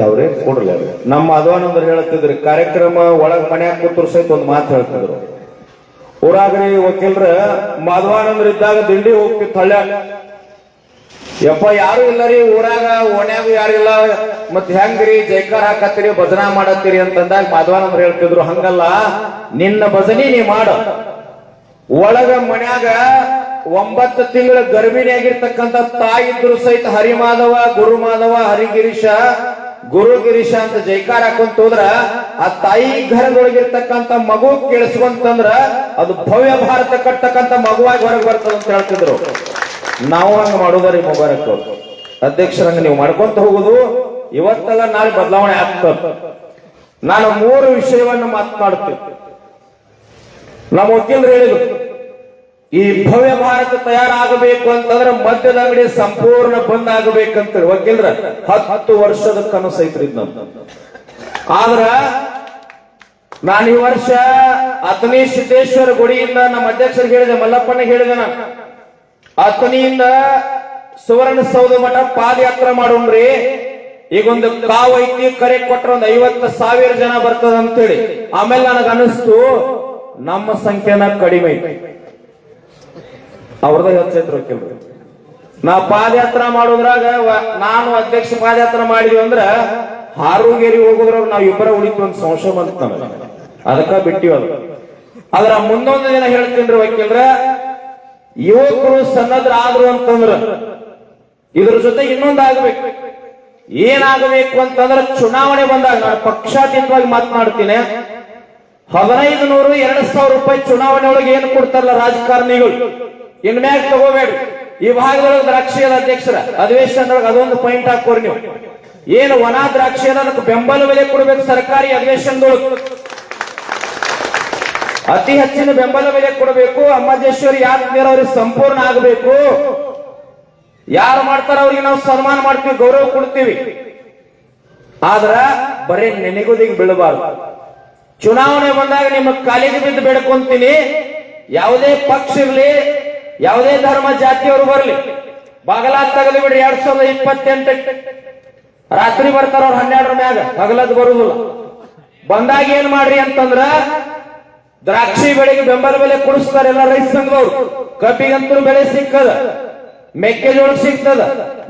ಯಾವ್ರೇ ಕೊಡ್ರಿ ಅವ್ರೆ ನಮ್ಮ ಅದ್ವಾನಂದ್ರ ಹೇಳ್ತಿದ್ರಿ ಕಾರ್ಯಕ್ರಮ ಒಳಗ್ ಮನ್ಯಾಗ ಕೂತರು ಸಹಿತ ಒಂದು ಮಾತು ಹೇಳ್ತಿದ್ರು. ಊರಾಗ್ರಿ ವಕೀಲ್ರ ಮಧ್ವಾನಂದ್ರ ಇದ್ದಾಗ ದಿಂಡಿ ಹೋಗ್ತಿ ತಳ್ಳ ಯಪ್ಪ, ಯಾರು ಇಲ್ಲ ರೀ ಊರಾಗ ಓಣ್ಯಾಗ ಯಾರು ಇಲ್ಲ. ಮತ್ ಹೆಂಗ್ರಿ, ಜೈಕಾರ ಹಾಕತ್ತೀರಿ, ಭಜನಾ ಮಾಡತ್ತೀರಿ ಅಂತಂದಾಗ ಮಾಧವಾನಂದ್ರ ಹೇಳ್ತಿದ್ರು, ಹಂಗಲ್ಲ, ನಿನ್ನ ಭಜನಿ ನೀ ಮಾಡು. ಒಳಗ ಮನ್ಯಾಗ ಒಂಬತ್ತು ತಿಂಗಳ ಗರ್ಭಿಣಿಯಾಗಿರ್ತಕ್ಕಂಥ ತಾಯಿ ಇದ್ರು ಸಹಿತ ಹರಿಮಾಧವ, ಗುರುಮಾಧವ, ಹರಿಗಿರೀಶ, ಗುರುಗಿರೀಶ ಅಂತ ಜೈಕಾರ ಹಾಕೊಂತ ಹೋದ್ರ ಆ ತಾಯಿ ಘರದೊಳಗಿರ್ತಕ್ಕಂಥ ಮಗು ಕೇಳಿಸ್ಕೊಂತಂದ್ರ ಅದು ಭವ್ಯ ಭಾರತ ಕಟ್ಟಕ್ಕಂಥ ಮಗುವಾಗಿ ಹೊರಗೆ ಬರ್ತದ ಅಂತ ಹೇಳ್ತಿದ್ರು. ನಾವು ಹಂಗ ಮಾಡೋದ್ರಿ ಮುಬಾರಕ್. ಅಧ್ಯಕ್ಷರಂಗ ನೀವು ಮಾಡ್ಕೊಂತ ಹೋಗುದು. ಇವತ್ತೆಲ್ಲ ನಾಳೆ ಬದಲಾವಣೆ ಆಗ್ತದ. ನಾನು ಮೂರು ವಿಷಯವನ್ನು ಮಾತನಾಡ್ತೇನೆ ನಮ್ಮ ವಕೀಲರು ಹೇಳಿದ್ರು. ಈ ಭವ್ಯ ಭಾರತ ತಯಾರಾಗಬೇಕು ಅಂತಂದ್ರೆ ಮದ್ಯದ ಅಂಗಡಿ ಸಂಪೂರ್ಣ ಬಂದ್ ಆಗಬೇಕಂತ ವಕೀಲ್ರ ಹತ್ತು ವರ್ಷದ ಕನಸು ಐತ್ರಿ ನಮ್ದು. ಆದ್ರ ನಾನು ಈ ವರ್ಷ ಅತನಿ ಸಿದ್ದೇಶ್ವರ ಗುಡಿಯಿಂದ ನಮ್ಮ ಅಧ್ಯಕ್ಷರಿಗೆ ಹೇಳಿದೆ ಮಲ್ಲಪ್ಪನ ಹೇಳಿದೆ ನಾನು. ಅತನಿಯಿಂದ ಸುವರ್ಣ ಸೌಧ ಮಠ ಪಾದಯಾತ್ರೆ ಮಾಡೋಣ್ರಿ. ಈಗೊಂದು ಕಾವ್ ಐತಿ, ಕರೆ ಕೊಟ್ರ ಒಂದ್ ಐವತ್ತು ಸಾವಿರ ಜನ ಬರ್ತದಂತೇಳಿ. ಆಮೇಲೆ ನನಗೆ ಅನಿಸ್ತು ನಮ್ಮ ಸಂಖ್ಯೆನ ಕಡಿಮೆ ಐತಿ. ಅವ್ರದ ಯೋಚನೆ ಕೆಲವು ನಾ ಪಾದಯಾತ್ರ ಮಾಡೋದ್ರಾಗ ನಾನು ಅಧ್ಯಕ್ಷ ಪಾದಯಾತ್ರ ಮಾಡಿದ್ವಿ ಅಂದ್ರ ಹಾರುಗೇರಿ ಹೋಗೋದ್ರಾಗ ನಾವ್ ಇಬ್ಬರ ಉಳಿತು ಒಂದು ಸಂಶಯ ಬಂತ ಅದಕ್ಕ ಬಿಟ್ಟಿವ ಅದು. ಅದ್ರ ಮುಂದೊಂದು ದಿನ ಹೇಳ್ತೀನಿ ವಕೀಲ್ರ ಯುವಕರು ಸನ್ನದ್ರಾದ್ರು ಅಂತಂದ್ರ ಇದ್ರ ಜೊತೆ ಇನ್ನೊಂದು ಆಗ್ಬೇಕು. ಏನಾಗಬೇಕು ಅಂತಂದ್ರೆ ಚುನಾವಣೆ ಬಂದಾಗ ನಾನು ಪಕ್ಷಾತೀತವಾಗಿ ಮಾತನಾಡ್ತೀನಿ. ಹದಿನೈದು ನೂರು, ಎರಡ್ ಸಾವಿರ ರೂಪಾಯಿ ಚುನಾವಣೆ ಒಳಗೆ ಏನು ಕೊಡ್ತಾರಲ್ಲ ರಾಜಕಾರಣಿಗಳು? ಇನ್ಮ್ಯಾಗ ತಗೋಬೇಡ್ರಿ ಈ ಭಾಗದೊಳಗೆ ದ್ರಾಕ್ಷಿ ಅದ ಅಧ್ಯಕ್ಷರ ಅಧಿವೇಶನದೊಳಗೆ ಅದೊಂದು ಪಾಯಿಂಟ್ ಹಾಕೋರಿ ನೀವು. ಏನು ವನ ದ್ರಾಕ್ಷಿ ಅದ ಅದಕ್ಕೆ ಬೆಂಬಲ ಬೆಲೆ ಕೊಡ್ಬೇಕು ಸರ್ಕಾರಿ ಅಧಿವೇಶನದೊಳಗೆ ಅತಿ ಹೆಚ್ಚಿನ ಬೆಂಬಲ ಬೆಲೆ ಕೊಡಬೇಕು ಅಮ್ಮಜೇಶ್ವರಿ ಯಾರು ಅವ್ರಿಗೆ ಸಂಪೂರ್ಣ ಆಗಬೇಕು. ಯಾರು ಮಾಡ್ತಾರ ಅವ್ರಿಗೆ ನಾವು ಸನ್ಮಾನ ಮಾಡ್ತೀವಿ, ಗೌರವ ಕೊಡ್ತೀವಿ. ಆದ್ರ ಬರೀ ನೆನೆಗುದಿಗೆ ಬೀಳಬಾರ್ದು. ಚುನಾವಣೆ ಬಂದಾಗ ನಿಮ್ಮ ಕಾಲಿಗೆ ಬಿದ್ದು ಬೇಡ್ಕೊಂತೀನಿ. ಯಾವುದೇ ಪಕ್ಷ ಇರ್ಲಿ ಯಾವುದೇ ಧರ್ಮ ಜಾತಿಯವರು ಬರಲಿ. ಬಾಗಲಾಗ್ ತಗಲಿ ಬಿಡ್ರಿ ಎರಡ್ ಸಾವಿರದ ಇಪ್ಪತ್ತೆಂಟು ರಾತ್ರಿ ಬರ್ತಾರ ಅವ್ರು ಹನ್ನೆರಡರ ಮ್ಯಾಗ. ಹಗಲದ್ ಬರುದಿಲ್ಲ. ಬಂದಾಗ ಏನ್ ಮಾಡ್ರಿ ಅಂತಂದ್ರ ದ್ರಾಕ್ಷಿ ಬೆಳೆಗೆ ಬೆಂಬಲ ಬೆಲೆ ಕೊಡಿಸ್ತಾರೆ ಎಲ್ಲ ರೈತ ಸಂಘದವ್ರು. ಕಬ್ಬಿಗಂತೂ ಬೆಳೆ ಸಿಕ್ಕದ ಮೆಕ್ಕೆಜೋಳ ಸಿಗ್ತದ.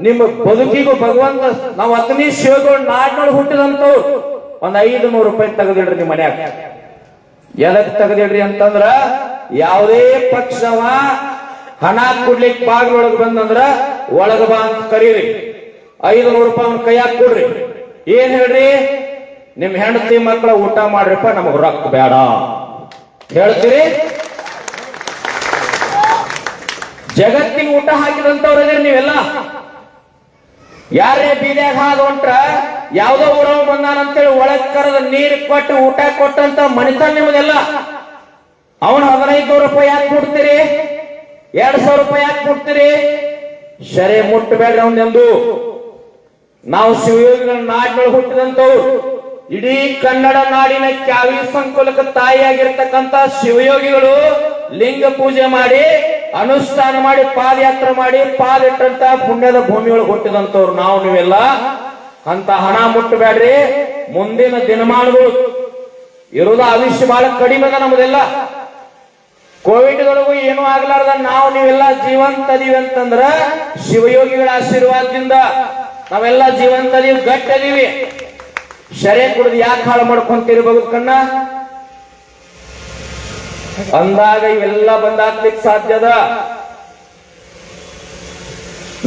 ನಿಮ್ಮ ಬದುಕಿಗೂ ಭಗವಂತ, ನಾವು ಹತ್ತನೇ ಶಿವಗಳು ನಾಡ್ನೊಳಗೆ ಹುಟ್ಟಿದಂತವ್ರು ಒಂದ್ ಐದು ನೂರು ರೂಪಾಯಿ ತೆಗೆದಿಡ್ರಿ ನಿಮ್ಮ ಮನ್ಯಾಗ. ಎದಕ್ ತೆಗೆದಿಡ್ರಿ ಅಂತಂದ್ರ, ಯಾವುದೇ ಪಕ್ಷವ ಹಣ ಕೊಡ್ಲಿಕ್ಕೆ ಬಾಗಿಲೊಳಗೆ ಬಂದಂದ್ರ ಒಳಗ ಬಾ ಅಂತ ಕರೀರಿ. ಐದು ನೂರು ರೂಪಾಯಿ ಅವ್ನ ಕೈಯಾಗ ಕೊಡ್ರಿ. ಏನ್ ಹೇಳ್ರಿ? ನಿಮ್ ಹೆಂಡತಿ ಮಕ್ಕಳ ಊಟ ಮಾಡ್ರಿಪ್ಪ, ನಮಗ್ ರೊಕ್ಕ ಬೇಡ. ಹೇಳ್ತೀರಿ? ಜಗತ್ತಿನ ಊಟ ಹಾಕಿದಂತವ್ರ ನೀವೆಲ್ಲ. ಯಾರೇ ಬೀದ್ಯಾಗ ಹಾದು ಹೊಂಟ್ರ? ಯಾವ್ದೋ ಊರವ್ ಬಂದಾನಂತೇಳಿ ಒಳಗ್ ಕರೆದ ನೀರ್ ಕೊಟ್ಟು ಊಟ ಕೊಟ್ಟಂತ ಮನುಷ್ಯ ನಿಮ್ದೆಲ್ಲ. ಅವನು ಹದಿನೈದು ನೂರು ರೂಪಾಯಿ ಯಾಕೆ ಕೊಡ್ತೀರಿ? ಎರಡ್ ಸಾವಿರ ರೂಪಾಯಿ ಯಾಕೆ ಕೊಡ್ತೀರಿ? ಶರೆ ಮುಟ್ಟಬೇಡ್ರಿ ಅವನೆಂದು ನಾವು ಶಿವಯೋಗಿಗಳ ನಾಡಿನೊಳಗೆ ಹುಟ್ಟಿದಂತವ್ರು ಇಡೀ ಕನ್ನಡ ನಾಡಿನ ಕ್ಯಾವಿ ಸಂಕುಲಕ ತಾಯಿಯಾಗಿರ್ತಕ್ಕಂತ ಶಿವಯೋಗಿಗಳು ಲಿಂಗ ಪೂಜೆ ಮಾಡಿ, ಅನುಷ್ಠಾನ ಮಾಡಿ, ಪಾದಯಾತ್ರೆ ಮಾಡಿ ಪಾದಿಟ್ಟಂತ ಪುಣ್ಯದ ಭೂಮಿಯೊಳಗೆ ಹುಟ್ಟಿದಂತವ್ರು ನಾವು ನೀವೆಲ್ಲ. ಅಂತ ಹಣ ಮುಟ್ಟಬೇಡ್ರಿ. ಮುಂದಿನ ದಿನಮಾನಗಳು ಇರೋದ ಆವಿಷ್ಯ ಬಹಳ ಕಡಿಮೆ ನಮ್ದೆಲ್ಲ ಕೋವಿಡ್ದೊಳಗೂ ಏನೂ ಆಗ್ಲಾರ್ದ ನಾವು ನೀವೆಲ್ಲ ಜೀವಂತ ಅದೀವಿ ಅಂತಂದ್ರ ಶಿವಯೋಗಿಗಳ ಆಶೀರ್ವಾದದಿಂದ ನಾವೆಲ್ಲ ಜೀವಂತ ಅದೀವಿ ಗಟ್ಟಿ ಅದೀವಿ ಶರೆ ಕುಡಿದು ಯಾಕೆ ಹಾಳು ಮಾಡ್ಕೊಂತಿರ್ಬೋದು ಕಣ್ಣ? ಅಂದಾಗ ಇವೆಲ್ಲ ಬಂದಾಗ್ಲಿಕ್ಕೆ ಸಾಧ್ಯದ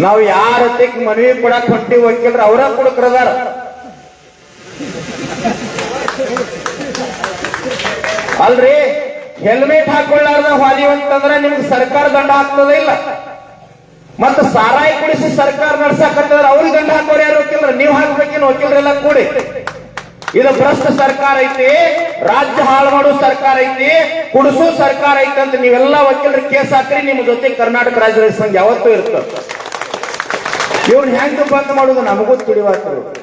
ನಾವು ಯಾರ ಮನವಿ ಕೊಡಕ್ ಹೊಂಟಿವಿ ಅವರೇ ಅವರ ಕುಡುಕ್ರದಾರ ಅಲ್ರಿ? ಹೆಲ್ಮೆಟ್ ಹಾಕೊಳ್ಳಾರ್ದ ಹಾದಿವ್ ಅಂತಂದ್ರೆ ನಿಮ್ಗೆ ಸರ್ಕಾರ ದಂಡ ಹಾಕ್ತದ ಇಲ್ಲ? ಮತ್ತ ಸಾರಾಯಿ ಕುಡಿಸಿ ಸರ್ಕಾರ ನಡ್ಸಕತ್ತಂದ್ರ ಅವ್ರಿಗೆ ದಂಡ ಹಾಕೋರು ಯಾರು ವಕೀಲರು? ನೀವು ಹಾಕ್ಬೇಕೇನು ವಕೀಲರೆಲ್ಲ ಕೂಡಿ? ಇದು ಭ್ರಷ್ಟ ಸರ್ಕಾರ ಐತಿ, ರಾಜ್ಯ ಹಾಳು ಮಾಡೋ ಸರ್ಕಾರ ಐತಿ, ಕುಡಿಸೋ ಸರ್ಕಾರ ಐತಿ ಅಂತ ನೀವೆಲ್ಲ ವಕೀಲರು ಕೇಸ್ ಹಾಕ್ರಿ ನಿಮ್ಮ ಜೊತೆ ಕರ್ನಾಟಕ ರಾಜ್ಯ ಸಂಘ ಯಾವತ್ತೂ ಇರ್ತದೆ. ಇವ್ರು ಹೆಂಗ್ ಬಂದ್ ಮಾಡುದು ನಮಗೂ ತಿಳಿವಾಗ್ತದೆ.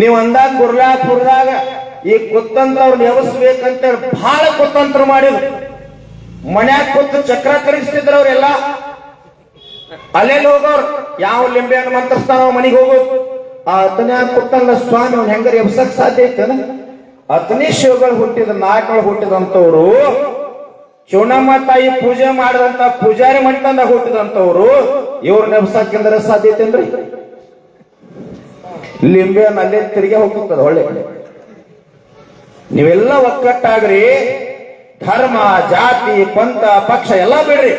ನೀವು ಅಂದ ಕುರ್ಲಾಪುರದಾಗ ಈ ಕುತ್ತಂತವ್ರನ್ನ ಎವಸ್ಬೇಕಂತ ಬಹಳ ಕುತಂತ್ರ ಮಾಡಿದ್ರು. ಮನ್ಯಾಗ ಕೂತು ಚಕ್ರ ಕರಿಸ್ತಿದ್ರು ಅವ್ರೆಲ್ಲ ಅಲ್ಲೆಲ್ಲಿ ಹೋಗೋರು? ಯಾವ ಲಿಂಬೆ ಹಣ್ಣು ಮಂತ್ರಿಸ್ತಾನ ಮನೆಗೆ ಹೋಗೋದು. ಆ ಅತನೇ ಕೊಟ್ಟಲ್ಲ ಸ್ವಾಮಿ ಅವ್ನು ಹೆಂಗಾರ ಎಬ್ಸಕ್ ಸಾಧ್ಯ ಐತನ? ಅತನೇ ಶಿವಗಳು ಹುಟ್ಟಿದ, ನಾಯಕಗಳು ಹುಟ್ಟಿದಂತವ್ರು ಶಿವನಮ್ಮ ತಾಯಿ ಪೂಜೆ ಮಾಡಿದಂತ ಪೂಜಾರಿ ಮಂಟಂದ ಹುಟ್ಟಿದಂತವ್ರು ಇವ್ರನ್ನ ಎಬ್ಸಕ್ಕಿಂದ್ರೆ ಸಾಧ್ಯತೆ ಏನ್ರಿ ಲಿಂಬೆ ಅಲ್ಲೇ ತಿರುಗಿ ಹೋಗ್ತದ ಒಳ್ಳೆ ನೀವೆಲ್ಲ ಒಕ್ಕಟ್ಟಾಗ್ರಿ. ಧರ್ಮ, ಜಾತಿ, ಪಂಥ, ಪಕ್ಷ ಎಲ್ಲ ಬಿಡ್ರಿ.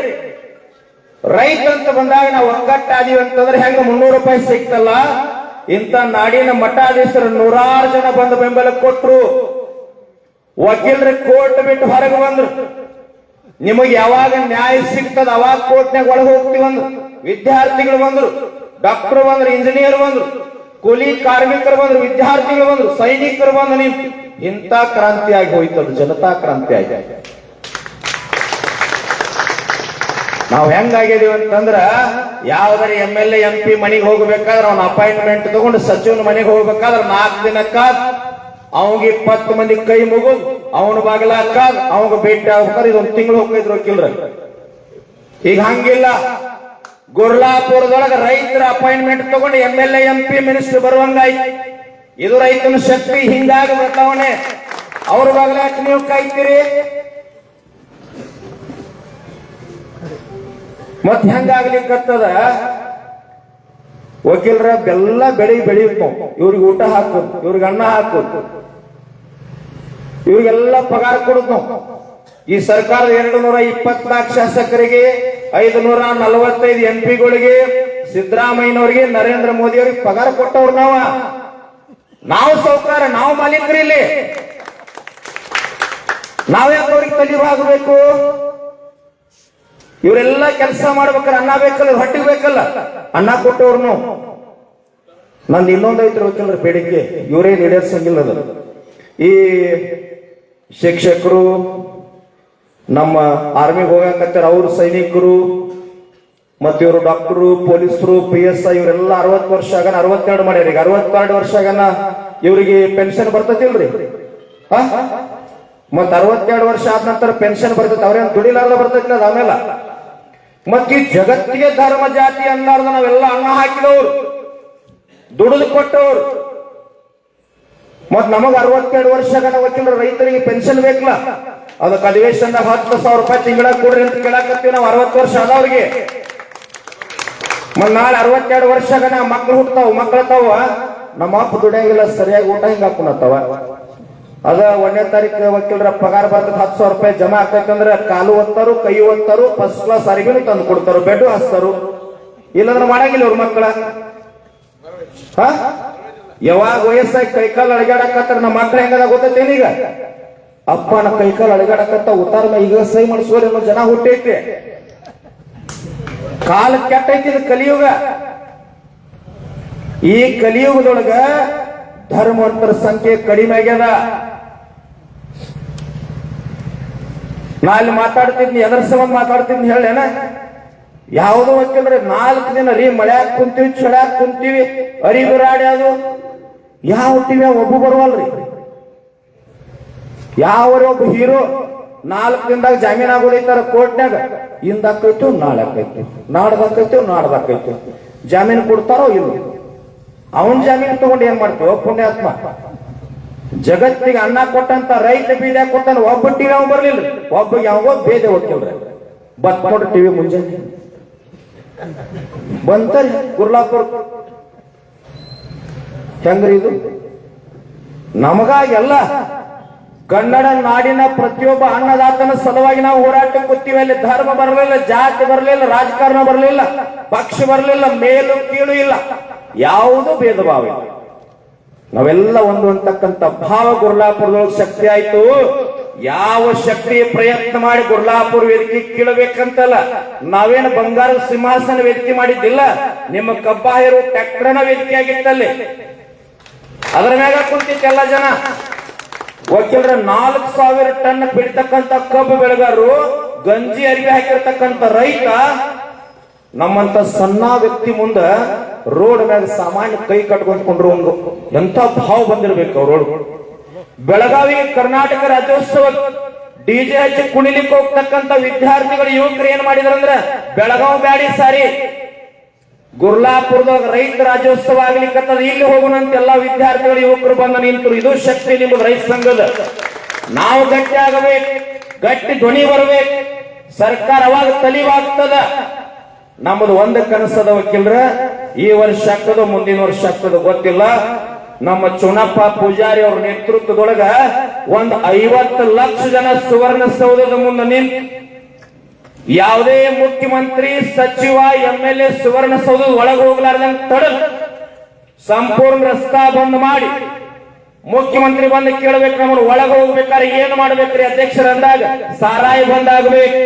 ರೈತ ಅಂತ ಬಂದಾಗ ನಾವು ಒಕ್ಕಟ್ಟಾದೀವಿ ಅಂತಂದ್ರೆ ಹೆಂಗ ಮುನ್ನೂರು ರೂಪಾಯಿ ಸಿಕ್ತಲ್ಲ? ಇಂಥ ನಾಡಿನ ಮಠಾಧೀಶರು ನೂರಾರು ಜನ ಬಂದು ಬೆಂಬಲ ಕೊಟ್ರು. ವಕೀಲರ ಕೋರ್ಟ್ ಬಿಟ್ಟು ಹೊರಗೆ ಬಂದ್ರು. ನಿಮಗೆ ಯಾವಾಗ ನ್ಯಾಯ ಸಿಗ್ತದ ಅವಾಗ ಕೋರ್ಟ್ನಾಗ ಒಳಗೆ ಹೋಗ್ತೀವಂದ್ರು ವಿದ್ಯಾರ್ಥಿಗಳು ಬಂದ್ರು, ಡಾಕ್ಟರ್ ಬಂದ್ರು, ಇಂಜಿನಿಯರ್ ಬಂದ್ರು. ಕೂಲಿ ಕಾರ್ಮಿಕರು ಬಂದ್ರು, ವಿದ್ಯಾರ್ಥಿಗಳು ಬಂದ್ರು, ಸೈನಿಕರು ಬಂದ್ರು ನಿಂತು, ಇಂಥ ಕ್ರಾಂತಿ ಆಗಿ ಹೋಯ್ತದು ಜನತಾ ಕ್ರಾಂತಿ ಆಯ್ತು ನಾವು ಹೆಂಗಾಗಿದೀವಿ ಅಂತಂದ್ರ ಯಾವ್ದಾರ ಎಂ ಎಲ್ ಎಂ ಪಿ ಮನೆಗೆ ಹೋಗ್ಬೇಕಾದ್ರೆ ಅವ್ನ ಅಪಾಯಿಂಟ್ಮೆಂಟ್ ತಗೊಂಡು ಸಚಿವನ ಮನೆಗೆ ಹೋಗ್ಬೇಕಾದ್ರೆ ನಾಲ್ಕು ದಿನಕ್ಕ ಅವ್ಗೆ ಇಪ್ಪತ್ತು ಮಂದಿ ಕೈ ಮುಗು ಅವನ ಬಾಗಿಲಾಕ ಅವಂಗ ಭೇಟಿ ಆಗ್ಬೇಕಾದ್ರೆ ಇದೊಂದು ತಿಂಗಳು ಹೋಗಿದ್ರು ವಕೀಲ್ರ. ಈಗ ಹಂಗಿಲ್ಲ. ಗುರ್ಲಾಪುರದೊಳಗ ರೈತರ ಅಪಾಯಿಂಟ್ಮೆಂಟ್ ತಗೊಂಡು M L M P minister ಬರುವಂಗಾಯ್ತು. ಇದು ರೈತನ ಶಕ್ತಿ ಹಿಂಗಾಗಿ ಬದಲಾವಣೆ. ಅವ್ರ ಬಗ್ಲಾಕ್ ನೀವು ಕಾಯ್ತೀರಿ? ಮತ್ ಹೆಂಗಾಗ್ಲಿಕ್ಕತ್ತದ ವಕೀಲರ ಬೆಲ್ಲ ಬೆಳಿ ಬೆಳೆಯುತ್ತ ಇವ್ರಿಗೆ ಊಟ ಹಾಕೋದು ಇವ್ರಿಗೆ ಅನ್ನ ಹಾಕೋದು ಇವ್ರಿಗೆಲ್ಲ ಪಗಾರ ಕೊಡುದು ಈ ಸರ್ಕಾರ ಎರಡು ನೂರ ಇಪ್ಪತ್ನಾಲ್ಕು ಶಾಸಕರಿಗೆ ಐದು ನೂರ ನಲವತ್ತೈದು ಎಂ ಪಿಗಳಿಗೆ, ಸಿದ್ದರಾಮಯ್ಯನವರಿಗೆ, ನರೇಂದ್ರ ಮೋದಿ ಅವ್ರಿಗೆ ಪಗಾರ ಕೊಟ್ಟವ್ರು ನಾವ. ನಾವು ಸೌಕಾರ, ನಾವು ಮಾಲೀಕರು ಇಲ್ಲಿ. ನಾವ್ಯಾಕೆ ಅವ್ರಿಗೆ ತಲಿವಾಗಬೇಕು ಇವರೆಲ್ಲ ಕೆಲಸ ಮಾಡ್ಬೇಕಾದ್ರೆ ಅನ್ನ ಬೇಕಲ್ಲ, ಹೊಟ್ಟಿಗೆ ಬೇಕಲ್ಲ. ಅನ್ನ ಕೊಟ್ಟವ್ರನು. ನಂದು ಇನ್ನೊಂದು ಐತಿ ಬೇಕಲ್ರಿ ಬೇಡಿಕೆ ಇವರೇ ಈಡೇರ್ಸಂಗಿಲ್ಲ ಈ ಶಿಕ್ಷಕರು ನಮ್ಮ ಆರ್ಮಿಗೆ ಹೋಗಕತ್ತಾರ ಅವ್ರ ಸೈನಿಕರು, ಮತ್ತೆ ಇವರು ಡಾಕ್ಟರು ಪೊಲೀಸರು ಪಿ ಎಸ್ ಐ ಇವರೆಲ್ಲ ಅರವತ್ತು ವರ್ಷ ಆಗನ ಅರವತ್ತೆರಡು ಮಾಡ್ಯಾರ ಈಗ. ಅರವತ್ತೆರಡು ವರ್ಷ ಆಗನ ಇವರಿಗೆ ಪೆನ್ಷನ್ ಬರ್ತತಿಲ್ರಿ? ಮತ್ತ ಮತ್ ಅರವತ್ತೆರಡು ವರ್ಷ ಆದ ನಂತರ ಪೆನ್ಷನ್ ಬರ್ತೈತೆ, ಅವ್ರೇನ್ ದುಡಿಲಾರ್ದ ಬರ್ತೈತಿಲ್ಲ ಆಮೇಲೆ. ಮತ್ ಈ ಜಗತ್ತಿಗೆ ಧರ್ಮ ಜಾತಿ ಅನ್ನಾರ್ದ ನಾವೆಲ್ಲ ಅನ್ನ ಹಾಕಿದವ್ರು, ದುಡಿದು ಕೊಟ್ಟವ್ರು. ಮತ್ ನಮಗ ಅರವತ್ತೆರಡು ವರ್ಷ ವಕೀಲರು ರೈತರಿಗೆ ಪೆನ್ಷನ್ ಬೇಕಲ್ಲ? ಅದಕ್ಕೆ ಅಧಿವೇಶನದಾಗ ಹತ್ತು ಸಾವಿರ ರೂಪಾಯಿ ತಿಂಗಳ ಕೊಡ್ರಿ ಅಂತ ಕೇಳಾಕತ್ತೀವಿ ನಾವು. ಅರವತ್ತು ವರ್ಷ ಆದವ್ರಿಗೆ ಮತ್ ನಾಳೆ ಅರವತ್ತೆರಡು ವರ್ಷ ಮಕ್ಳು ಹುಟ್ಟತಾವ ಮಕ್ಳು ತಾವ ನಮ್ಮ ಅಪ್ಪ ದುಡಿಯಂಗಿಲ್ಲ, ಸರಿಯಾಗಿ ಊಟ ಹಿಂಗ ಹಾಕೊಂಡತ್ತವ. ಅದ ಒಂದನೇ ತಾರೀಕು ವಕೀಲರ ಪಗಾರ ಬರ್ತದ, ಹತ್ತು ಸಾವಿರ ರೂಪಾಯಿ ಜಮಾ ಆಗ್ತೈತಂದ್ರ ಕಾಲು ಒತ್ತಾರು, ಕೈ ಒತ್ತಾರು ಫಸ್ಟ್ ಕ್ಲಾಸ್ ಅರಿವಿನೂ ತಂದು ಕೊಡ್ತಾರು, ಬೆಡ್ ಹಾಸ್ತಾರು. ಇಲ್ಲಂದ್ರೆ ಮಾಡಂಗಿಲ್ಲ ಅವ್ರ ಮಕ್ಕಳ. ಹ? ಯಾವಾಗ ವಯಸ್ಸಾಗಿ ಕೈಕಾಲು ಅಳಗಾಡಕತ್ತಾರ ನಮ್ಮ ಮಕ್ಳು ಹೆಂಗದ ಈಗ? ಅಪ್ಪನ ಕೈಕಾಲು ಅಳಗಾಡಕತ್ತ ಉತ್ತಾರ ಈಗ ಸೈ ಮಾಡಿಸೋರಿ ಅನ್ನೋ ಜನ ಹುಟ್ಟೈತಿ ಕಾಲ ಕೆಟ್ಟೈತಿ ಇದು ಕಲಿಯುಗ. ಈ ಕಲಿಯುಗದೊಳಗ ಧರ್ಮವಂತರ ಸಂಖ್ಯೆ ಕಡಿಮೆ ಆಗ್ಯದ. ನಾ ಅಲ್ಲಿ ಮಾತಾಡ್ತಿದ್ನಿ ಎದರ ಸಂಬಂಧ ಮಾತಾಡ್ತಿದ್ನಿ, ಹೇಳೇನ? ಯಾವುದೋ ಹಾಕಿಲ್ರಿ ನಾಲ್ಕು ದಿನ ರೀ ಮಳ್ಯಾಗ ಕುಂತೀವಿ, ಚಳ್ಯಾಗ ಕುಂತೀವಿ ಅರಿಬಿರಾಡಿ ಅದು. ಯಾವ ಟಿವಿ ಒಬ್ಬ ಬರುವಲ್ರಿ? ಯಾವ ಒಬ್ಬ ಹೀರೋ ನಾಲ್ಕು ದಿನದಾಗ ಜಾಮೀನ್ ಆಗೋದೈತಾರ ಕೋರ್ಟ್ನಾಗ ಹಿಂದಾಕೈತು ಆಕೈತು, ನಾಳೆ ಆಕೈತು ನಾಡ್ದಾಕೈತು ನಾಡ್ದಾಕೈತು ಜಾಮೀನು ಕೊಡ್ತಾರೋ ಇಲ್ಲ? ಅವನ್ ಜಾಮೀನು ತಗೊಂಡು ಏನ್ ಮಾಡ್ತೀವಿ? ಪುಣ್ಯಾತ್ಮ. ಜಗತ್ತಿಗೆ ಅನ್ನ ಕೊಟ್ಟಂತ ರೈತ ಬೀದ ಕೊಟ್ಟಾನ ಒಬ್ಬ ಟಿವಿ ಅವ್ ಬರ್ಲಿಲ್ಲ ಒಬ್ಬ ಯಾವ ಬೇದೆ ಹೋಗ್ತಿಲ್ರಿ ಬತ್ ಟಿವಿ ಮುಂಜಾನೆ. ಬಂತರಿ ಕುರ್ಲಾಪುರ ಹೆಂಗ್ರಿ ಇದು? ನಮಗಾಗೆಲ್ಲ ಕನ್ನಡ ನಾಡಿನ ಪ್ರತಿಯೊಬ್ಬ ಅನ್ನದಾತನ ಸಲುವಾಗಿ ನಾವು ಹೋರಾಟ ಕೂತೀವಿ ಅಲ್ಲಿ ಧರ್ಮ ಬರಲಿಲ್ಲ, ಜಾತಿ ಬರಲಿಲ್ಲ, ರಾಜಕಾರಣ ಬರಲಿಲ್ಲ, ಪಕ್ಷ ಬರಲಿಲ್ಲ, ಮೇಲು ಕೀಳು ಇಲ್ಲ. ಯಾವುದೂ ಭೇದ ಭಾವ ಇಲ್ಲ. ನಾವೆಲ್ಲ ಒಂದು ಭಾವ ಗುರ್ಲಾಪುರದೊಳಗೆ ಶಕ್ತಿ ಆಯ್ತು. ಯಾವ ಶಕ್ತಿ ಪ್ರಯತ್ನ ಮಾಡಿ ಗುರ್ಲಾಪುರ ವೇದಿಕೆ ಕೀಳಬೇಕಂತಲ್ಲ, ನಾವೇನು ಬಂಗಾರದ ಸಿಂಹಾಸನ ವೇದಿಕೆ ಮಾಡಿದ್ದಿಲ್ಲ, ನಿಮ್ಮ ಕಬ್ಬಾಯರು ಟ್ಯಾಕ್ಟರ್ನ ವೇದಿಕೆ ಆಗಿತ್ತಲ್ಲಿ. ಅದರ ಮ್ಯಾಗ ಕುಂತಿತ್ತೆಲ್ಲ ಜನ. ವಕೀಲರ ನಾಲ್ಕು ಸಾವಿರ ಟನ್ ಬಿಡ್ತಕ್ಕಂತ ಕಬ್ಬು ಬೆಳೆಗಾರರು, ಗಂಜಿ ಅರಿವೆ ಹಾಕಿರ್ತಕ್ಕಂತ ರೈತ ನಮ್ಮಂತ ಸಣ್ಣ ವ್ಯಕ್ತಿ ಮುಂದ ರೋಡ್ ಮ್ಯಾಗ ಸಾಮಾನ್ಯ ಕೈ ಕಟ್ಕೊಂಡ್ಕೊಂಡ್ರು ಒಂದು. ಎಂತ ಭಾವ ಬಂದಿರ್ಬೇಕು ಅವ್ರ ಬೆಳಗಾವಿ ಕರ್ನಾಟಕ ರಾಜ್ಯೋತ್ಸವ ಡಿಜೆ ಹಚ್ಚಿ ಕುಣಿಲಿಕ್ಕೆ ಹೋಗ್ತಕ್ಕಂತ ವಿದ್ಯಾರ್ಥಿಗಳು, ಯುವಕರು ಏನ್ ಮಾಡಿದ್ರಂದ್ರ ಬೆಳಗಾವ್ ಬ್ಯಾಡಿ ಸಾರಿ ಗುರ್ಲಾಪುರದ ರೈತ ರಾಜ್ಯೋತ್ಸವ ಆಗ್ಲಿಕ್ಕಂತ ಇಲ್ಲಿ ಹೋಗುವಂತ ಎಲ್ಲಾ ವಿದ್ಯಾರ್ಥಿಗಳು, ಯುವಕರು ಬಂದು ನಿಂತರು. ಇದು ಶಕ್ತಿ ನಿಮ್ಮದು ರೈತ ಸಂಘದ. ನಾವು ಗಟ್ಟಿ ಆಗಬೇಕು, ಗಟ್ಟಿ ಧ್ವನಿ ಬರಬೇಕು. ಸರ್ಕಾರ ಅವಾಗ ತಲಿವಾಗ್ತದ. ನಮ್ಮದು ಒಂದ ಕನಸದ ವಕೀಲ್ರ ಈ ವರ್ಷ ಆಗ್ತದ, ಮುಂದಿನ ವರ್ಷ ಆಗ್ತದೋ ಗೊತ್ತಿಲ್ಲ. ನಮ್ಮ ಚುನಪ್ಪ ಪೂಜಾರಿ ಅವ್ರ ನೇತೃತ್ವದೊಳಗ ಒಂದ್ ಐವತ್ತು ಲಕ್ಷ ಜನ ಸುವರ್ಣ ಸೌಧದ ಮುಂದೆ ನಿಂತ ಯಾವುದೇ ಮುಖ್ಯಮಂತ್ರಿ, ಸಚಿವ, ಎಂ ಎಲ್ ಎ ಸುವರ್ಣ ಸೌಧದ ಒಳಗೆ ಹೋಗ್ಲಾರ್ದಂಗ ತಡೆದು ಸಂಪೂರ್ಣ ರಸ್ತಾ ಬಂದ್ ಮಾಡಿ. ಮುಖ್ಯಮಂತ್ರಿ ಬಂದು ಕೇಳಬೇಕು ನಮ್ಮ ಒಳಗೆ ಹೋಗ್ಬೇಕಾದ್ರೆ ಏನ್ ಮಾಡ್ಬೇಕ್ರಿ ಅಧ್ಯಕ್ಷರಂದಾಗ? ಸಾರಾಯಿ ಬಂದಾಗಬೇಕು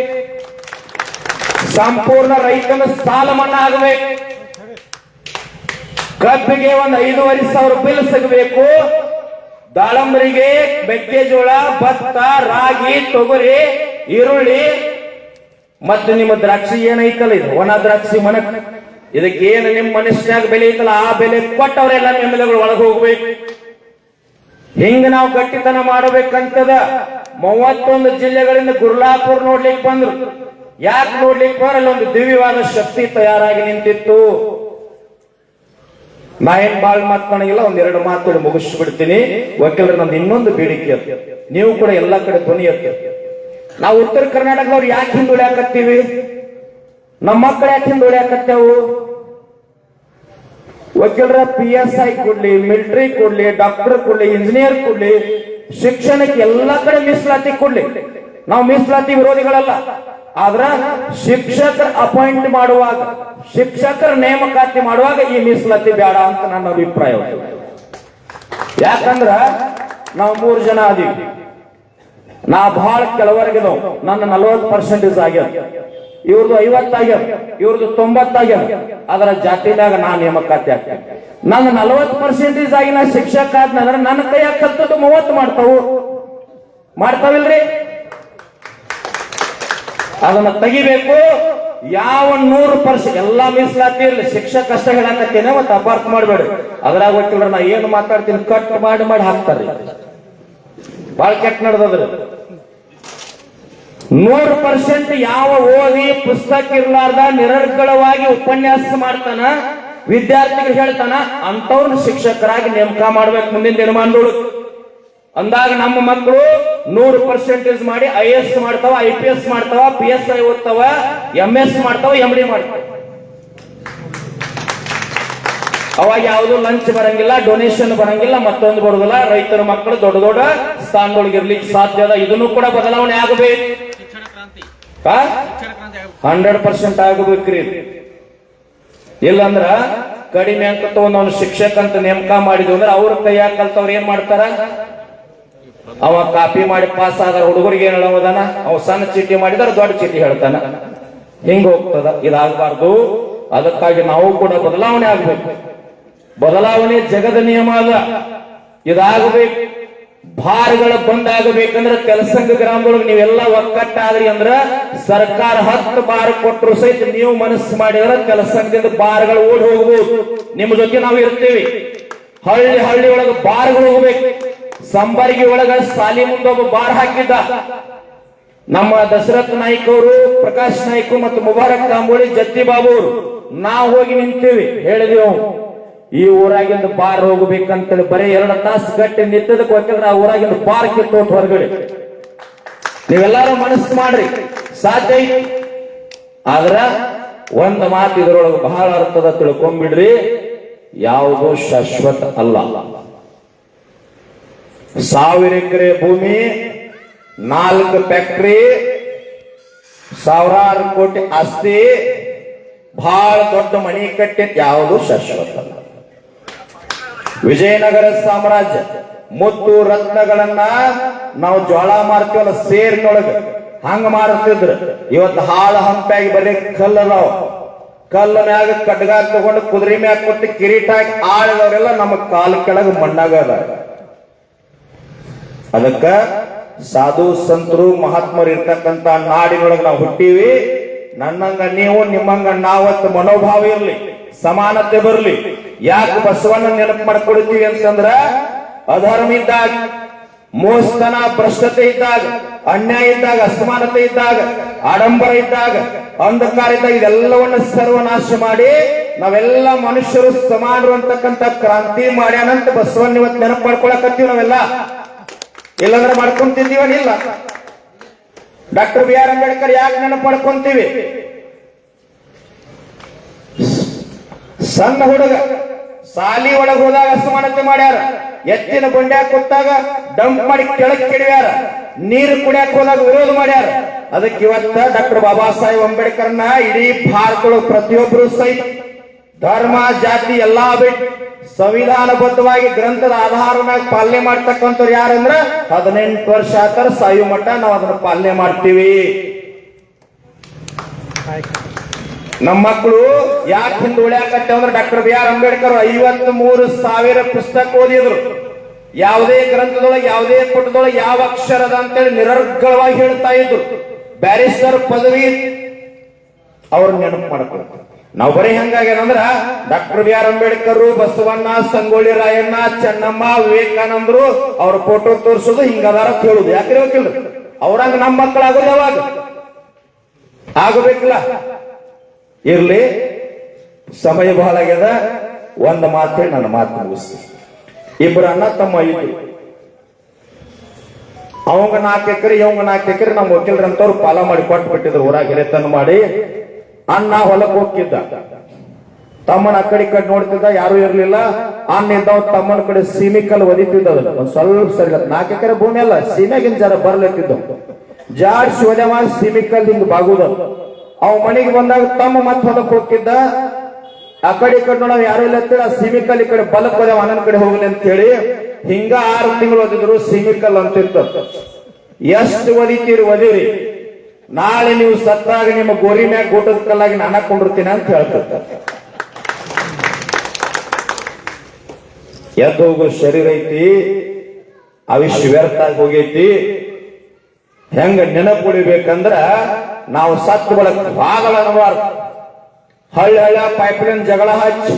ಸಂಪೂರ್ಣ ರೈತನ ಸಾಲ ಮನ್ನಾ ಆಗಬೇಕು. ಕಬ್ಬಿಗೆ ಒಂದು ಐದೂವರೆ ಸಾವಿರ ಬಿಲ್ ಸಿಗಬೇಕು. ದಾಳಂಬರಿಗೆ ಮೆಕ್ಕೆಜೋಳ, ಭತ್ತ, ರಾಗಿ, ತೊಗರಿ, ಈರುಳ್ಳಿ. ಮತ್ತೆ ನಿಮ್ಮ ದ್ರಾಕ್ಷಿ ಏನೈತಲ್ಲ ಇದು? ಒಣ ದ್ರಾಕ್ಷಿ ಮನಕ್ ಇದಕ್ಕೆ ಏನು ನಿಮ್ಮ ಮನುಷ್ಯನಾಗ ಬೆಲೆ ಐತಲ್ಲ? ಆ ಬೆಲೆ ಕೊಟ್ಟವರೆಲ್ಲ ಎಮ್ಮೆಲೆಗಳು ಒಳಗೆ ಹೋಗ್ಬೇಕು. ಹಿಂಗ ನಾವು ಗಟ್ಟಿತನ ಮಾಡಬೇಕಂತದ ಮೂವತ್ತೊಂದು ಜಿಲ್ಲೆಗಳಿಂದ ಗುರ್ಲಾಪುರ ನೋಡ್ಲಿಕ್ಕೆ ಬಂದ್ರು. ಯಾಕೆ ನೋಡ್ಲಿಕ್ಕೆ ಬರಲ್ಲ? ಒಂದು ದಿವ್ಯವಾದ ಶಕ್ತಿ ತಯಾರಾಗಿ ನಿಂತಿತ್ತು. ನಾ ಏನ್ ಬಾಳ್ ಮಾತನಾಡಿಲ್ಲ ಒಂದ್ ಎರಡು ಮಾತು ಮುಗಿಸ್ಬಿಡ್ತೀನಿ. ವಕೀಲರು, ನಂದು ಇನ್ನೊಂದು ಬೇಡಿಕೆ. ನೀವು ಕೂಡ ಎಲ್ಲಾ ಕಡೆ ಧ್ವನಿ ಎತ್ತಿ ನಾವು ಉತ್ತರ ಕರ್ನಾಟಕದವ್ರು ಯಾಕೆ ಹಿಂದೆ ಉಳಿಯಾಕತ್ತೀವಿ? ನಮ್ಮ ಮಕ್ಕಳು ಯಾಕೆ ಹಿಂದೆ ಉಳಿಯಾಕತ್ತೇವು? ವಕೀಲರ ಪಿ ಎಸ್ ಐ ಕೊಡ್ಲಿ ಮಿಲಿಟರಿ ಕೊಡ್ಲಿ ಡಾಕ್ಟರ್ ಕೊಡ್ಲಿ ಇಂಜಿನಿಯರ್ ಕೊಡ್ಲಿ, ಶಿಕ್ಷಣಕ್ಕೆ ಎಲ್ಲಾ ಕಡೆ ಮೀಸಲಾತಿ ಕೊಡ್ಲಿ. ನಾವು ಮೀಸಲಾತಿ ವಿರೋಧಿಗಳಲ್ಲ. ಆದ್ರ ಶಿಕ್ಷಕರ ಅಪಾಯಿಂಟ್ ಮಾಡುವಾಗ, ಶಿಕ್ಷಕರ ನೇಮಕಾತಿ ಮಾಡುವಾಗ ಈ ಮೀಸಲಾತಿ ಬೇಡ ಅಂತ ನನ್ನ ಅಭಿಪ್ರಾಯ. ಯಾಕಂದ್ರ ನಾವು ಮೂರು ಜನ ಅದೀವಿ. ನಾ ಬಹಳ ಕೆಳವರೆಗಿದವ್ ನನ್ನ ನಲವತ್ತು ಪರ್ಸೆಂಟೇಜ್ ಆಗ್ಯದ ಇವ್ರದ್ದು ಐವತ್ತಾಗ್ಯದ ಇವ್ರದ್ದು ತೊಂಬತ್ತಾಗ್ಯದ ಅದರ ಜಾತಿದಾಗ ನಾ ನೇಮಕಾತಿ ಆಗ್ತೇನೆ. ನನ್ನ ನಲವತ್ತು ಪರ್ಸೆಂಟೇಜ್ ಆಗಿ ನಾ ಶಿಕ್ಷಕ ಆದ್ನಂದ್ರೆ ನನ್ನ ಕೈಯಾಗ ಕಲ್ತದ್ದು ಮೂವತ್ತು ಮಾಡ್ತಾವು. ಮಾಡ್ತಾವಿಲ್ರಿ? ಅದನ್ನ ತೆಗಿಬೇಕು. ಯಾವ ನೂರು ಪರ್ಸೆಂಟ್ ಎಲ್ಲಾ ಮೀಸಲಾತಿ ಇರಲಿ ಶಿಕ್ಷಕ ಕಷ್ಟ ಹೇಳಕತ್ತೇನೆ ಮತ್ತೆ ಅಪಾರ್ಥ ಮಾಡಬೇಡಿ ಅದ್ರಾಗ ಗೊತ್ತಿಲ್ಲ ನಾ ಏನು ಮಾತಾಡ್ತೀನಿ ಕಟ್ ಮಾಡಿ ಮಾಡಿ ಹಾಕ್ತಾರ್ರಿ. ಬಾಳ ಕೆಟ್ಟ ನಡೆದದ್ರಿ. ನೂರು ಪರ್ಸೆಂಟ್ ಯಾವ ಓದಿ ಪುಸ್ತಕ ಇರ್ಲಾರ್ದ ನಿರರ್ಗಳವಾಗಿ ಉಪನ್ಯಾಸ ಮಾಡ್ತಾನ, ವಿದ್ಯಾರ್ಥಿಗಳು ಹೇಳ್ತಾನ ಅಂತವ್ರನ್ನ ಶಿಕ್ಷಕರಾಗಿ ನೇಮಕ ಮಾಡ್ಬೇಕು ಮುಂದಿನ ದಿನಮಾನದೊಳು ಅಂದಾಗ ನಮ್ಮ ಮಕ್ಕಳು ನೂರು ಪರ್ಸೆಂಟೇಜ್ ಮಾಡಿ ಐ ಎಸ್ ಮಾಡ್ತಾವ ಐ ಪಿ ಎಸ್ ಮಾಡ್ತಾವ ಪಿ ಎಸ್ ಐ ಓದ್ತಾವ ಎಂ ಎಸ್ ಮಾಡ್ತಾವ ಎಂ ಡಿ ಮಾಡ್ತಾವ. ಅವಾಗ ಯಾವುದು ಲಂಚ್ ಬರಂಗಿಲ್ಲ ಡೊನೇಷನ್ ಬರಂಗಿಲ್ಲ, ಮತ್ತೊಂದು ಬರುದಿಲ್ಲ. ರೈತರ ಮಕ್ಕಳು ದೊಡ್ಡ ದೊಡ್ಡ ಸ್ಥಾನದೊಳಗೆ ಇರ್ಲಿಕ್ಕೆ ಸಾಧ್ಯ ಅದ. ಇದನ್ನು ಕೂಡ ಬದಲಾವಣೆ ಆಗಬೇಕು. ಹಂಡ್ರೆಡ್ ಪರ್ಸೆಂಟ್ ಆಗಬೇಕ್ರಿ. ಇಲ್ಲಂದ್ರ ಕಡಿಮೆ ಅಂಕ ತಗೊಂಡ್ ಅವ್ನು ಶಿಕ್ಷಕ ಅಂತ ನೇಮಕ ಮಾಡಿದ್ವಿ ಅಂದ್ರೆ ಅವ್ರ ಕೈಯಾಗ ಕಲ್ತವ್ರು ಏನ್ ಮಾಡ್ತಾರ? ಅವ ಕಾಪಿ ಮಾಡಿ ಪಾಸ್ ಆದ ಹುಡುಗರಿಗೆ ಏನ್ ಹೇಳೋದನ? ಅವ ಸಣ್ಣ ಚೀಟಿ ಮಾಡಿದ್ರೆ ದೊಡ್ಡ ಚೀಟಿ ಹೇಳ್ತಾನ. ಹಿಂಗ ಹೋಗ್ತದ. ಇದಾಗಬಾರ್ದು. ಅದಕ್ಕಾಗಿ ನಾವು ಕೂಡ ಬದಲಾವಣೆ ಆಗ್ಬೇಕು. ಬದಲಾವಣೆ ಜಗದ ನಿಯಮ ಅದ. ಇದಾಗಬೇಕು. ಭಾರಗಳ ಬಂದಾಗಬೇಕಂದ್ರ ಕೆಲಸಂಗ ಗ್ರಾಮದೊಳಗೆ ನೀವೆಲ್ಲ ಒಕ್ಕಟ್ಟಾದ್ರಿ ಅಂದ್ರ ಸರ್ಕಾರ ಹತ್ತು ಬಾರ್ ಕೊಟ್ಟರು ಸಹಿತ ನೀವು ಮನಸ್ಸು ಮಾಡಿದ್ರ ಕೆಲಸಂಗದಿಂದ ಬಾರ್ಗಳು ಓಡಿ ಹೋಗ್ಬೋದು. ನಿಮ್ಮ ಜೊತೆ ನಾವು ಇರ್ತೀವಿ. ಹಳ್ಳಿ ಹಳ್ಳಿ ಒಳಗ ಬಾರ್ಗಳು ಹೋಗ್ಬೇಕು. ಸಂಬರ್ಗಿ ಒಳಗ ಸಾಲಿ ಮುಂದೊಬ್ಬ ಬಾರ್ ಹಾಕಿದ್ದ. ನಮ್ಮ ದಶರಥ್ ನಾಯ್ಕ ಅವರು ಪ್ರಕಾಶ್ ನಾಯ್ಕ ಮತ್ತು ಮುಬಾರಕ್ ತಾಂಬೋಳಿ ಜತ್ತಿ ಬಾಬು ಅವರು ನಾವು ಹೋಗಿ ನಿಂತೀವಿ, ಹೇಳಿದೆವು ಈ ಊರಾಗಿಂದ ಬಾರ್ ಹೋಗ್ಬೇಕಂತೇಳಿ ಬರೀ ಎರಡು ತಾಸು ಗಟ್ಟಿ ನಿಂತದಕ್ಕೆ ಹೋಗಿದ್ರೆ ಆ ಊರಾಗಿಂದ ಬಾರ್ ಕಿತ್ತೋಟ್ ಹೊರಗಡೆ. ನೀವೆಲ್ಲಾರು ಮನಸ್ಸು ಮಾಡ್ರಿ, ಸಾಧ್ಯ ಆದ್ರ ಒಂದು ಮಾತು ಇದರೊಳಗೆ ಬಹಳ ಅರ್ಥದ ತಿಳ್ಕೊಂಡ್ಬಿಡ್ರಿ ಯಾವುದು ಶಾಶ್ವತ ಅಲ್ಲ. ಸಾವಿರ ಎಕರೆ ಭೂಮಿ, ನಾಲ್ಕು ಫ್ಯಾಕ್ಟ್ರಿ ಸಾವಿರಾರು ಕೋಟಿ ಆಸ್ತಿ ಬಹಳ ದೊಡ್ಡ ಮಣಿ ಕಟ್ಟಿ ಯಾವುದು ಶಾಶ್ವತ. ವಿಜಯನಗರ ಸಾಮ್ರಾಜ್ಯ, ಮುತ್ತು ರತ್ನಗಳನ್ನ ನಾವು ಜ್ವಾಳ ಮಾರ್ತೀವಲ್ಲ ಸೇರಿನೊಳಗೆ, ಹಂಗ ಮಾರುತ್ತಿದ್ರು ಇವತ್ತು ಹಾಳ ಹಂಪಾಗಿ ಬರೀ ಕಲ್ಲದಾವ. ಕಲ್ಲ ಮ್ಯಾಗ ಕಡ್ಗ ತಗೊಂಡು ಕುದುರೆ ಮ್ಯಾಗ ಕೊಟ್ಟು ಕಿರೀಟ ಹಾಕಿ ಆಳಿದವರೆಲ್ಲ ನಮ್ಮ ಕಾಲು ಕೆಳಗೆ ಮಣ್ಣಾಗ ಅದಕ್ಕ ಸಾಧು ಸಂತರು ಮಹಾತ್ಮರು ಇರ್ತಕ್ಕಂತ ನಾಡಿನೊಳಗೆ ನಾವು ಹುಟ್ಟೀವಿ. ನನ್ನಂಗ ನೀವು, ನಿಮ್ಮಂಗ ನಾವತ್ತು ಮನೋಭಾವ ಇರಲಿ, ಸಮಾನತೆ ಬರಲಿ. ಯಾಕೆ ಬಸವಣ್ಣ ನೆನಪು ಮಾಡ್ಕೊಳ್ತೀವಿ ಅಂತಂದ್ರ, ಅಧರ್ಮ ಇದ್ದಾಗ, ಮೋಸ್ತನ, ಭ್ರಷ್ಟತೆ ಇದ್ದಾಗ, ಅನ್ಯಾಯ ಇದ್ದಾಗ, ಅಸಮಾನತೆ ಇದ್ದಾಗ, ಆಡಂಬರ ಇದ್ದಾಗ, ಅಂಧಕಾರ ಇದ್ದಾಗ ಇದೆಲ್ಲವನ್ನ ಸರ್ವನಾಶ ಮಾಡಿ, ನಾವೆಲ್ಲ ಮನುಷ್ಯರು ಸಮಾನರು ಅಂತಕ್ಕಂಥ ಕ್ರಾಂತಿ ಮಾಡ್ಯಾನಂತ ಬಸವಣ್ಣ ಇವತ್ತು ನೆನಪು ಮಾಡ್ಕೊಳಕತ್ತೀವಿ ನಾವೆಲ್ಲ. ಇಲ್ಲಾಂದ್ರೆ ಮಾಡ್ಕೊಂತಿದ್ದೀವನಿಲ್ಲ ಡಾಕ್ಟರ್ ಬಿ ಆರ್ ಅಂಬೇಡ್ಕರ್ ಯಾಕೆ ನೆನಪು ಮಾಡ್ಕೊಂತೀವಿ? ಸಣ್ಣ ಹುಡುಗ ಸಾಲಿ ಒಳಗೆ ಹೋದಾಗ ಅಸಮಾನತೆ ಮಾಡ್ಯಾರ. ಎತ್ತಿನ ಬಂಡ್ಯಾಗ ಕೊಟ್ಟಾಗ ಡಂಪ್ ಮಾಡಿ ಕೆಳಕ್ ಕೆಡವ್ಯಾರ. ನೀರು ಕುಡಿಯಾಕ ಹೋದಾಗ ವಿರೋಧ ಮಾಡ್ಯಾರ. ಅದಕ್ಕೆ ಇವತ್ತ ಡಾಕ್ಟರ್ ಬಾಬಾ ಸಾಹೇಬ್ ಅಂಬೇಡ್ಕರ್ನ ಇಡೀ ಭಾರತದೊಳಗೆ ಪ್ರತಿಯೊಬ್ಬರು ಸಹಿತ ಧರ್ಮ, ಜಾತಿ ಎಲ್ಲಾ ಬಿಟ್ಟು ಸಂವಿಧಾನಬದ್ಧವಾಗಿ ಗ್ರಂಥದ ಆಧಾರ ಮ್ಯಾಗ ಪಾಲನೆ ಮಾಡ್ತಕ್ಕಂಥವ್ರು ಯಾರಂದ್ರ ಹದಿನೆಂಟು ವರ್ಷ ಆತರ ಸಾಯು ಮಟ್ಟ ನಾವು ಅದನ್ನ ಪಾಲನೆ ಮಾಡ್ತೀವಿ. ನಮ್ಮ ಮಕ್ಕಳು ಯಾಕೆ ಹಿಂದೆ ಉಳ್ಯಾಕತ್ತೆ ಅಂದ್ರೆ ಡಾಕ್ಟರ್ ಬಿ ಆರ್ ಅಂಬೇಡ್ಕರ್ ಐವತ್ ಮೂರು ಸಾವಿರ ಪುಸ್ತಕ ಓದಿದ್ರು. ಯಾವುದೇ ಗ್ರಂಥದೊಳಗೆ, ಯಾವುದೇ ಪುಟದೊಳಗೆ ಯಾವ ಅಕ್ಷರದ ಅಂತೇಳಿ ನಿರರ್ಗಳವಾಗಿ ಹೇಳ್ತಾ ಇದ್ರು. ಬ್ಯಾರಿಸ್ಟರ್ ಪದವಿ ಅವ್ರ ನೆನಪು ಮಾಡ್ಕೊಳ್ತಾರೆ. ನಾವು ಬರೀ ಹೆಂಗಾಗ್ಯದಂದ್ರ doctor B R Ambedkar Basavanna Sangolli Rayanna Chennamma ವಿವೇಕಾನಂದರು ಅವ್ರ ಫೋಟೋ ತೋರಿಸೋದು ಹಿಂಗದಾರ ಕೇಳುದು. ಯಾಕೆ ಹೋಗಿಲ್ರಿ ಅವ್ರಂಗ ನಮ್ಮ ಮಕ್ಕಳಾಗೋದು ಯಾವಾಗ? ಆಗಬೇಕಿಲ್ಲ. ಇರ್ಲಿ, ಸಮಯ ಬಹಳ ಆಗ್ಯದ. ಒಂದು ಮಾತೇ ನನ್ನ ಮಾತು ಮುಗಿಸ್ತೀನಿ. ಇಬ್ಬರು ಅಣ್ಣ ತಮ್ಮ ಇದ್ರು ಅವಂಗ ನಾಲ್ಕು ಎಕರೆ, ಇವಂಗ ನಾಲ್ಕು ಎಕರೆ ನಮ್ಮ ವಕೀಲರಂತವ್ರು ಪಾಲ ಮಾಡಿ ಕೊಟ್ಟು ಬಿಟ್ಟಿದ್ರು ಊರಾಗ ಹಿರೇತನ ಮಾಡಿ. ಅಣ್ಣ ಹೊಲಕ್ಕೆ ಹೋಗ್ತಿದ್ದ. ತಮ್ಮನ ಆ ಕಡೆ ಕಡೆ ನೋಡ್ತಿದ್ದ, ಯಾರು ಇರ್ಲಿಲ್ಲ. ಅಣ್ಣ ತಮ್ಮನ ಕಡೆ ಸೀಮಿಕಲ್ ಒದಿತಿದ್ದ. ಒಂದ್ ಸ್ವಲ್ಪ ಸರಿ ನಾಲ್ಕು ಎಕರೆ ಭೂಮಿ ಅಲ್ಲ ಸೀಮೆಗಿನ ಜರ ಬರ್ಲತ್ತಿದ್ದ. ಜಾಡ್ ಒದೆ ಮಾಡಿ ಸೀಮಿಕಲ್ ಹಿಂಗ್ ಬಾಗುದ ಅವ್ ಮನೆಗೆ ಬಂದಾಗ ತಮ್ಮ ಮತ್ತೆ ಹೊಲಕ್ಕೆ ಹೋಗ್ತಿದ್ದ. ಆ ಕಡೆ ಈ ಕಡೆ ನೋಡವ್ ಯಾರು ಇಲ್ಲ ಅಂತೇಳಿ ಆ ಸೀಮಿಕಲ್ ಈ ಕಡೆ ಬಲಕ್ ಹೋದ ಅಣ್ಣನ ಕಡೆ ಹೋಗಲಿ ಅಂತ ಹೇಳಿ ಹಿಂಗ ಆರು ತಿಂಗಳು ಓದಿದ್ರು ಸೀಮಿಕಲ್ ಅಂತಿತ್ತು. ಎಷ್ಟು ಒದಿತೀರಿ, ಒದಿರಿ. ನಾಳೆ ನೀವು ಸತ್ತಾಗ ನಿಮ್ಮ ಗೋರಿ ಮ್ಯಾಗ ಗೋಟದ ಕಲ್ಲಾಗಿ ನಾನು ಹಾಕೊಂಡಿರ್ತೀನಿ ಅಂತ ಹೇಳ್ತಿರ್ತಾರೆ ಎದ್ದು ಹೋಗೋ ಶರೀರ ಐತಿ ಅವಿಷ್ಯ ವ್ಯರ್ಥ ಆಗಿ ಹೋಗೈತಿ. ಹೆಂಗ ನೆನಪುಳಿಬೇಕಂದ್ರ ನಾವು ಸತ್ತು ಬಳಕ ಬಾಗಲ ಹಳ್ಳಿ ಹಳ್ಳ ಪೈಪ್ಲೈನ್ ಜಗಳ ಹಚ್ಚಿ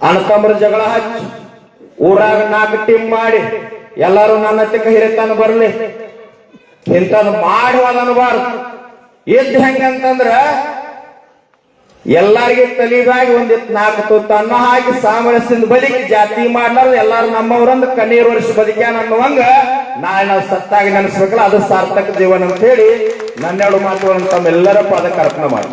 ಅಣ್ಣತಮ್ಮರ ಜಗಳ ಹಚ್ಚಿ, ಊರಾಗ ನಾಲ್ಕು ಟೀಮ್ ಮಾಡಿ, ಎಲ್ಲಾರು ನನ್ನ ತಕ್ಕ ಹಿರಿತಾನ ಬರ್ಲಿ. ಇಂಥದ್ದು ಮಾಡುವಾಗ ಅನ್ನಬಾರ್ದು. ಇದ್ ಹೆಂಗಂತಂದ್ರ ಎಲ್ಲಾರಿಗೆ ತಲಿಗಾಗಿ ಒಂದಿತ್ತು ನಾಲ್ಕು ತುತ್ತು ಅನ್ನ ಹಾಕಿ ಸಾಮರಸ್ಯದ ಬದುಕಿ ಜಾತಿ ಮಾಡ್ಲಾರ್ದು ಎಲ್ಲಾರು ನಮ್ಮವ್ರಂದ್ ಕಣ್ಣೀರು ವರ್ಷ ಬದುಕ್ಯಾನ ಅನ್ನುವಂಗ ನಾಳೆ ನಾವು ಸತ್ತಾಗಿ ನೆನೆಸ್ಬೇಕಲ್ಲ, ಅದು ಸಾರ್ಥಕ ಜೀವನ ಅಂತ ಹೇಳಿ ನನ್ನೆರಡು ಮಾತುಗಳನ್ನು ತಮ್ಮೆಲ್ಲರ ಪಾದಕ್ಕೆ ಅರ್ಪಣೆ ಮಾಡಿ